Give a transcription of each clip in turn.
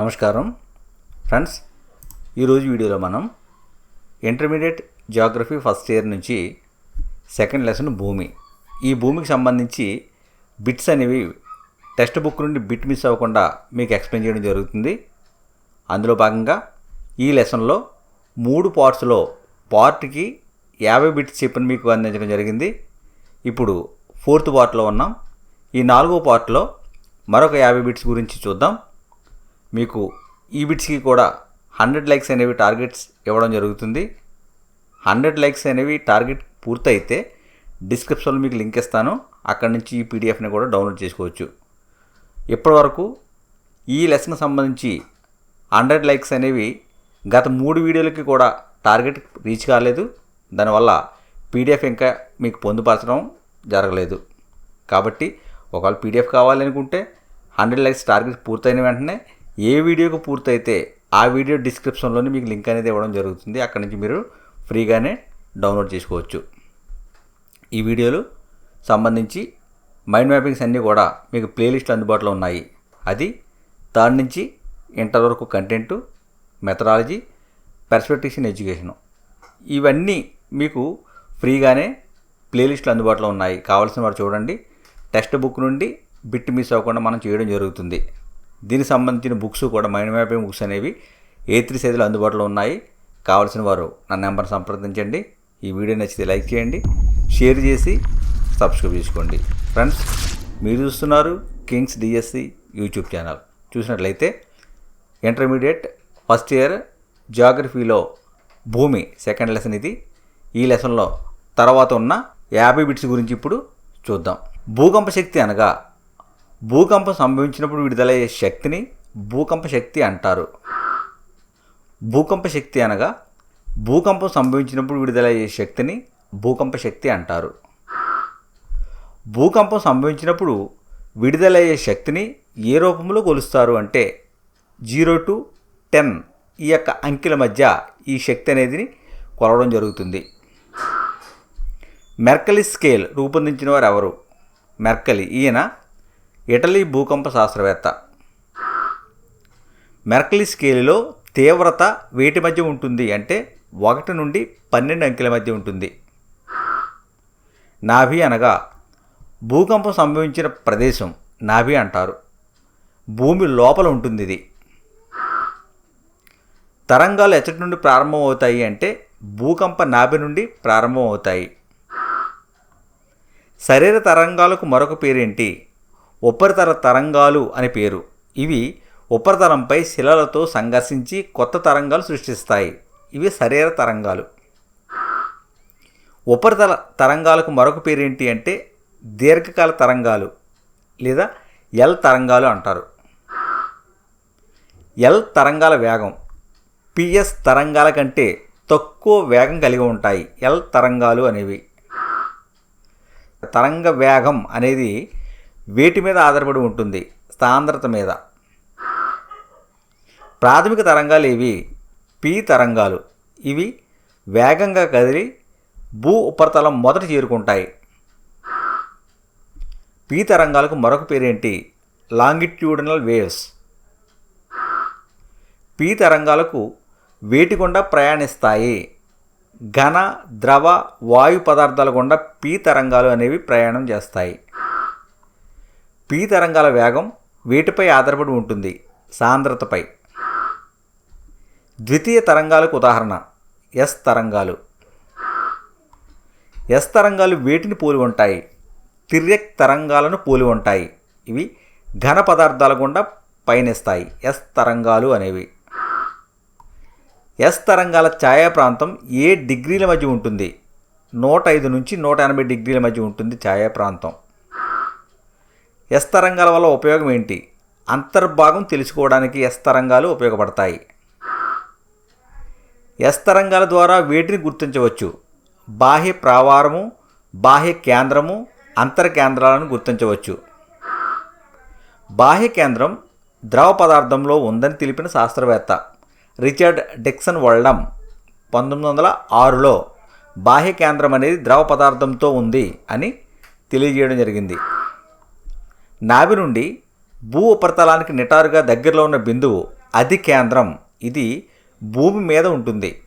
నమస్కారం. ఫ్రెండ్స్ ఈరోజు వీడియోలో మనం ఇంటర్మీడియట్ జియోగ్రఫీ ఫస్ట్ ఇయర్ నుంచి సెకండ్ లెసన్ భూమి. ఈ భూమికి సంబంధించి బిట్స్ అనేవి టెక్స్ట్ బుక్ నుండి బిట్ మిస్ అవ్వకుండా మీకు ఎక్స్ప్లెయిన్ చేయడం జరుగుతుంది. అందులో భాగంగా ఈ లెసన్లో మూడు పార్ట్స్లో పార్ట్కి యాభై బిట్స్ చెప్పిన మీకు అందించడం జరిగింది. ఇప్పుడు ఫోర్త్ పార్ట్లో ఉన్నాం. ఈ నాలుగో పార్ట్లో మరొక యాభై బిట్స్ గురించి చూద్దాం. మీకు ఈ బిట్స్కి కూడా హండ్రెడ్ లైక్స్ అనేవి టార్గెట్స్ ఇవ్వడం జరుగుతుంది. హండ్రెడ్ లైక్స్ అనేవి టార్గెట్ పూర్తయితే డిస్క్రిప్షన్లో మీకు లింక్ ఇస్తాను. అక్కడి నుంచి ఈ పీడిఎఫ్ని కూడా డౌన్లోడ్ చేసుకోవచ్చు. ఇప్పటివరకు ఈ లెసన్ సంబంధించి హండ్రెడ్ లైక్స్ అనేవి గత మూడు వీడియోలకి కూడా టార్గెట్ రీచ్ కాలేదు. దానివల్ల పీడిఎఫ్ ఇంకా మీకు పొందుపరచడం జరగలేదు. కాబట్టి ఒకవేళ పీడిఎఫ్ కావాలనుకుంటే హండ్రెడ్ లైక్స్ టార్గెట్ పూర్తయిన వెంటనే ఏ వీడియోకి పూర్తయితే ఆ వీడియో డిస్క్రిప్షన్లోనే మీకు లింక్ అనేది ఇవ్వడం జరుగుతుంది. అక్కడి నుంచి మీరు ఫ్రీగానే డౌన్లోడ్ చేసుకోవచ్చు. ఈ వీడియోలు సంబంధించి మైండ్ మ్యాపింగ్స్ అన్నీ కూడా మీకు ప్లేలిస్ట్లు అందుబాటులో ఉన్నాయి. అది థర్డ్ నుంచి ఇంటర్ వరకు కంటెంటు మెథడాలజీ పర్సపెక్టిషన్ ఎడ్యుకేషన్. ఇవన్నీ మీకు ఫ్రీగానే ప్లేలిస్ట్లు అందుబాటులో ఉన్నాయి. కావాల్సిన వారు చూడండి. టెక్స్ట్ బుక్ నుండి బిట్ మిస్ అవ్వకుండా మనం చేయడం జరుగుతుంది. దీనికి సంబంధించిన బుక్స్ కూడా మైండ్ మ్యాపింగ్ బుక్స్ అనేవి ఏ త్రీ సైజులో అందుబాటులో ఉన్నాయి కావాల్సిన వారు నా నెంబర్ సంప్రదించండి. ఈ వీడియో నచ్చితే లైక్ చేయండి షేర్ చేసి సబ్స్క్రైబ్ చేసుకోండి. ఫ్రెండ్స్ మీరు చూస్తున్నారు కింగ్స్ డిఎస్సి యూట్యూబ్ ఛానల్. చూసినట్లయితే ఇంటర్మీడియట్ ఫస్ట్ ఇయర్ జాగ్రఫీలో భూమి సెకండ్ లెసన్ ఇది. ఈ లెసన్లో తర్వాత ఉన్న యాభై బిట్స్ గురించి ఇప్పుడు చూద్దాం. భూకంప శక్తి అనగా భూకంపం సంభవించినప్పుడు విడుదలయ్యే శక్తిని భూకంప శక్తి అంటారు. భూకంప శక్తి అనగా భూకంపం సంభవించినప్పుడు విడుదలయ్యే శక్తిని భూకంప శక్తి అంటారు. భూకంపం సంభవించినప్పుడు విడుదలయ్యే శక్తిని ఏ రూపంలో కొలుస్తారు అంటే జీరో టు టెన్ ఈ యొక్క అంకెల మధ్య ఈ శక్తి అనేది కొలవడం జరుగుతుంది. మెర్కలి స్కేల్ రూపొందించిన వారు ఎవరు? మెర్కలి ఈయన ఇటలీ భూకంప శాస్త్రవేత్త. మెర్కలి స్కేలులో తీవ్రత వేటి మధ్య ఉంటుంది అంటే ఒకటి నుండి పన్నెండు అంకెల మధ్య ఉంటుంది. నాభి అనగా భూకంపం సంభవించిన ప్రదేశం నాభి అంటారు. భూమి లోపల ఉంటుంది ఇది తరంగాలు ఎచ్చటి నుండి ప్రారంభం అవుతాయి అంటే భూకంప నాభి నుండి ప్రారంభమవుతాయి. శరీర తరంగాలకు మరొక పేరేంటి? ఉపరితల తరంగాలు అని పేరు. ఇవి ఉపరితలంపై శిలలతో సంఘర్షించి కొత్త తరంగాలు సృష్టిస్తాయి. ఇవి శరీర తరంగాలు. ఉపరితల తరంగాలకు మరొక పేరేంటి అంటే దీర్ఘకాల తరంగాలు లేదా ఎల్ తరంగాలు అంటారు. ఎల్ తరంగాల వేగం పిఎస్ తరంగాల కంటే తక్కువ వేగం కలిగి ఉంటాయి. ఎల్ తరంగాలు అనేవి. తరంగ వేగం అనేది వేటి మీద ఆధారపడి ఉంటుంది సాంద్రత మీద. ప్రాథమిక తరంగాలు ఇవి పి తరంగాలు. ఇవి వేగంగా కదిలి భూ ఉపరితలం మొదట చేరుకుంటాయి. పి తరంగాలకు మరొక పేరేంటి? Longitudinal waves. పి తరంగాలకు వేటి గుండా ప్రయాణిస్తాయి. ఘన ద్రవ వాయు పదార్థాల గుండా పి తరంగాలు అనేవి ప్రయాణం చేస్తాయి. పి తరంగాల వేగం వీటిపై ఆధారపడి ఉంటుంది సాంద్రతపై. ద్వితీయ తరంగాలకు ఉదాహరణ ఎస్ తరంగాలు. ఎస్ తరంగాలు వేటిని పోలి ఉంటాయి. తిర్యక్ తరంగాలను పోలి ఉంటాయి. ఇవి ఘన పదార్థాల గుండా పయనిస్తాయి. ఎస్ తరంగాలు అనేవి. ఎస్ తరంగాల ఛాయా ప్రాంతం ఏ డిగ్రీల మధ్య ఉంటుంది? నూట ఐదు నుంచి నూట ఎనభై డిగ్రీల మధ్య ఉంటుంది ఛాయా ప్రాంతం. ఎస్తరంగాల వల్ల ఉపయోగం ఏంటి? అంతర్భాగం తెలుసుకోవడానికి ఎస్తరంగాలు ఉపయోగపడతాయి. ఎస్తరంగాల ద్వారా వేటిని గుర్తించవచ్చు? బాహ్య ప్రావారము బాహ్య కేంద్రము అంతర కేంద్రాలను గుర్తించవచ్చు. బాహ్య కేంద్రం ద్రవ పదార్థంలో ఉందని తెలిపిన శాస్త్రవేత్త రిచర్డ్ డిక్సన్ వల్డమ్ పంతొమ్మిది వందల ఆరులో బాహ్య కేంద్రం అనేది ద్రవ పదార్థంతో ఉంది అని తెలియజేయడం జరిగింది. నాభి నుండి భూ ఉపరితలానికి నిటారుగా దగ్గరలో ఉన్న బిందువు అధి కేంద్రం. ఇది భూమి మీద ఉంటుంది.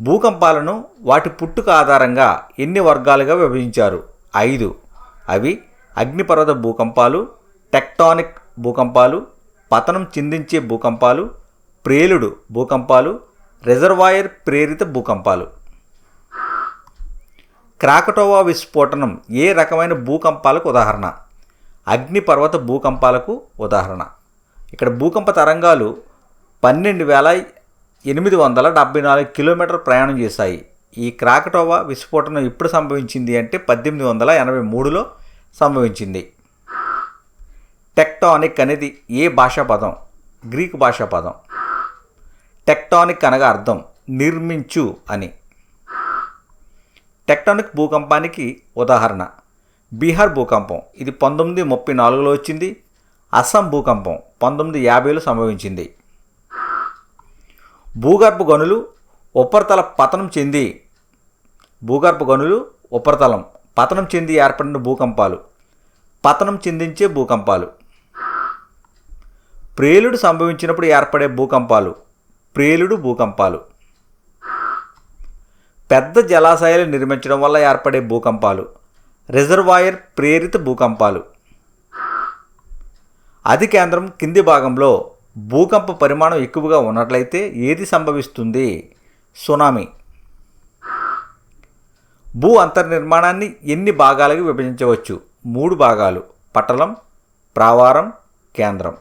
భూకంపాలను వాటి పుట్టుక ఆధారంగా ఎన్ని వర్గాలుగా విభజించారు? ఐదు. అవి అగ్నిపర్వత భూకంపాలు టెక్టానిక్ భూకంపాలు పతనం చిందించే భూకంపాలు ప్రేలుడు భూకంపాలు రిజర్వాయర్ ప్రేరిత భూకంపాలు. క్రాకటోవా విస్ఫోటనం ఏ రకమైన భూకంపాలకు ఉదాహరణ? అగ్నిపర్వత భూకంపాలకు ఉదాహరణ. ఇక్కడ భూకంప తరంగాలు పన్నెండు వేల ఎనిమిది వందల డెబ్బై నాలుగు కిలోమీటర్ ప్రయాణం చేశాయి. ఈ క్రాకటోవా విస్ఫోటనం ఎప్పుడు సంభవించింది అంటే పద్దెనిమిది వందల ఎనభై మూడులో సంభవించింది. టెక్టానిక్ అనేది ఏ భాషా పదం? గ్రీక్ భాషా పదం. టెక్టానిక్ అనగా అర్థం నిర్మించు అని. టెక్టానిక్ భూకంపానికి ఉదాహరణ. బీహార్ భూకంపం ఇది పంతొమ్మిది ముప్పై నాలుగులో వచ్చింది. అస్సాం భూకంపం పంతొమ్మిది యాభైలో సంభవించింది. భూగర్భ గనులు ఉపరితల పతనం చెంది. భూగర్భ గనులు ఉపరితలం పతనం చెంది ఏర్పడిన భూకంపాలు. పతనం చెందించే భూకంపాలు. ప్రేలుడు సంభవించినప్పుడు ఏర్పడే భూకంపాలు. ప్రేలుడు భూకంపాలు. పెద్ద జలాశయాలు నిర్మించడం వల్ల ఏర్పడే భూకంపాలు. రిజర్వాయర్ ప్రేరిత భూకంపాలు. అధి కేంద్రం కింది భాగంలో భూకంప పరిమాణం ఎక్కువగా ఉన్నట్లయితే ఏది సంభవిస్తుంది? సునామీ. భూ అంతర్నిర్మాణాన్ని ఎన్ని భాగాలుగా విభజించవచ్చు? మూడు భాగాలు. పట్టణం ప్రావారం కేంద్రం.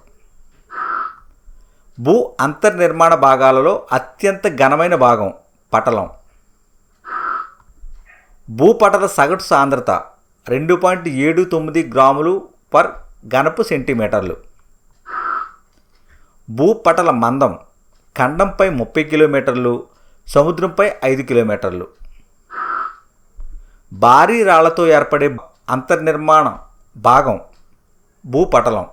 భూ అంతర్నిర్మాణ భాగాలలో అత్యంత ఘనమైన భాగం పటలం. భూపటల సగటు సాంద్రత రెండు పాయింట్ ఏడు తొమ్మిది గ్రాములు పర్ గనపు సెంటీమీటర్లు. భూపటల మందం ఖండంపై ముప్పై కిలోమీటర్లు సముద్రంపై ఐదు కిలోమీటర్లు. భారీ రాళ్ళతో ఏర్పడే అంతర్నిర్మాణ భాగం భూపటలం.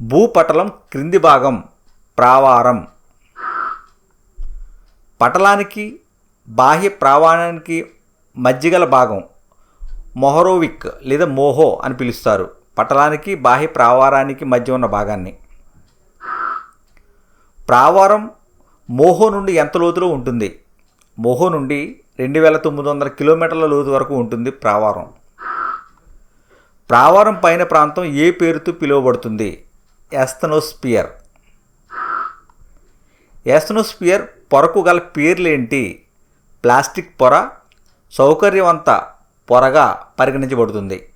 భూపటలం క్రింది భాగం ప్రావారం. పటలానికి బాహ్య ప్రావాణానికి మధ్యగల భాగం మొహరోవిక్ లేదా మోహో అని పిలుస్తారు. పటలానికి బాహ్య ప్రావారానికి మధ్య ఉన్న భాగాన్ని. ప్రావారం మోహో నుండి ఎంత లోతులో ఉంటుంది? మోహో నుండి రెండు వేల తొమ్మిది వందల కిలోమీటర్ల లోతు వరకు ఉంటుంది ప్రావారం ప్రావారం పైన ప్రాంతం ఏ పేరుతో పిలువబడుతుంది? ఎస్తనోస్పియర్ ఎస్తనోస్పియర్ పొరకు గల పేర్లేంటి? ప్లాస్టిక్ పొర సౌకర్యవంత పొరగా పరిగణించబడుతుంది.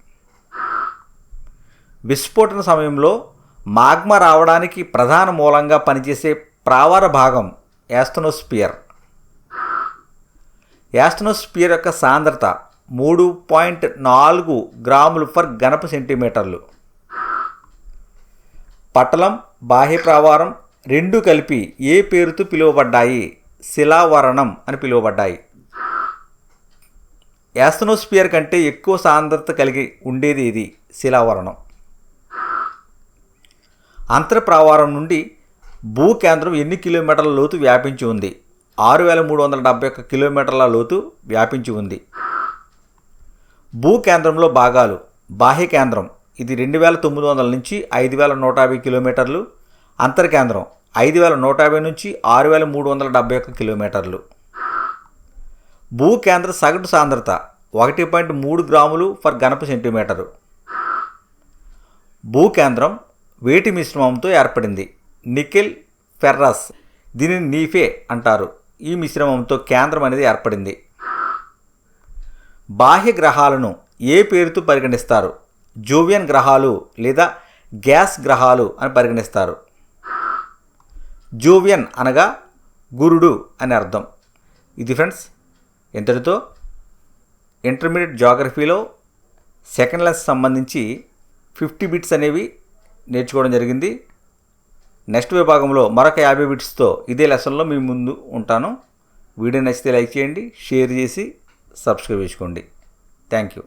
విస్ఫోటన సమయంలో మాగ్మా రావడానికి ప్రధాన మూలంగా పనిచేసే ప్రావార భాగం యాస్టనోస్పియర్. యాస్టనోస్పియర్ యొక్క సాంద్రత మూడు పాయింట్ నాలుగు గ్రాములు ఫర్ గణపు సెంటీమీటర్లు. పటలం బాహ్య ప్రావారం రెండు కలిపి ఏ పేరుతో పిలువబడ్డాయి? శిలావరణం అని పిలువబడ్డాయి. యాస్ట్రోస్పియర్ కంటే ఎక్కువ సాంద్రత కలిగి ఉండేది ఇది శిలావరణం. అంతర్ప్రావారం నుండి భూ కేంద్రం ఎన్ని కిలోమీటర్ల లోతు వ్యాపించి ఉంది? ఆరు వేల మూడు వందల డెబ్బై ఒక్క కిలోమీటర్ల లోతు వ్యాపించి ఉంది. భూ కేంద్రంలో భాగాలు. బాహ్య కేంద్రం ఇది రెండు వేల తొమ్మిది వందల నుంచి ఐదు వేల నూట యాభై కిలోమీటర్లు అంతర్కేంద్రం. ఐదు వేల నూట యాభై నుంచి ఆరు వేల మూడు వందల డెబ్బై ఒక్క కిలోమీటర్లు. భూ కేంద్ర సగటు సాంద్రత ఒకటి పాయింట్ మూడు గ్రాములు ఫర్ గణప సెంటీమీటరు. భూ కేంద్రం వేటి మిశ్రమంతో ఏర్పడింది. నికెల్ ఫెర్రస్ దీనిని నీఫే అంటారు. ఈ మిశ్రమంతో కేంద్రం అనేది ఏర్పడింది. బాహ్య గ్రహాలను ఏ పేరుతో పరిగణిస్తారు? జోవియన్ గ్రహాలు లేదా గ్యాస్ గ్రహాలు అని పరిగణిస్తారు. జోవియన్ అనగా గురుడు అని అర్థం. ఇది ఫ్రెండ్స్ ఇంతటితో ఇంటర్మీడియట్ జాగ్రఫీలో సెకండ్ లెస్ సంబంధించి ఫిఫ్టీ బిట్స్ అనేవి నేర్చుకోవడం జరిగింది. నెక్స్ట్ విభాగంలో మరొక యాభై బిట్స్తో ఇదే లెసన్లో మీ ముందు ఉంటాను. వీడియో నచ్చితే లైక్ చేయండి షేర్ చేసి సబ్స్క్రైబ్ చేసుకోండి. Thank you.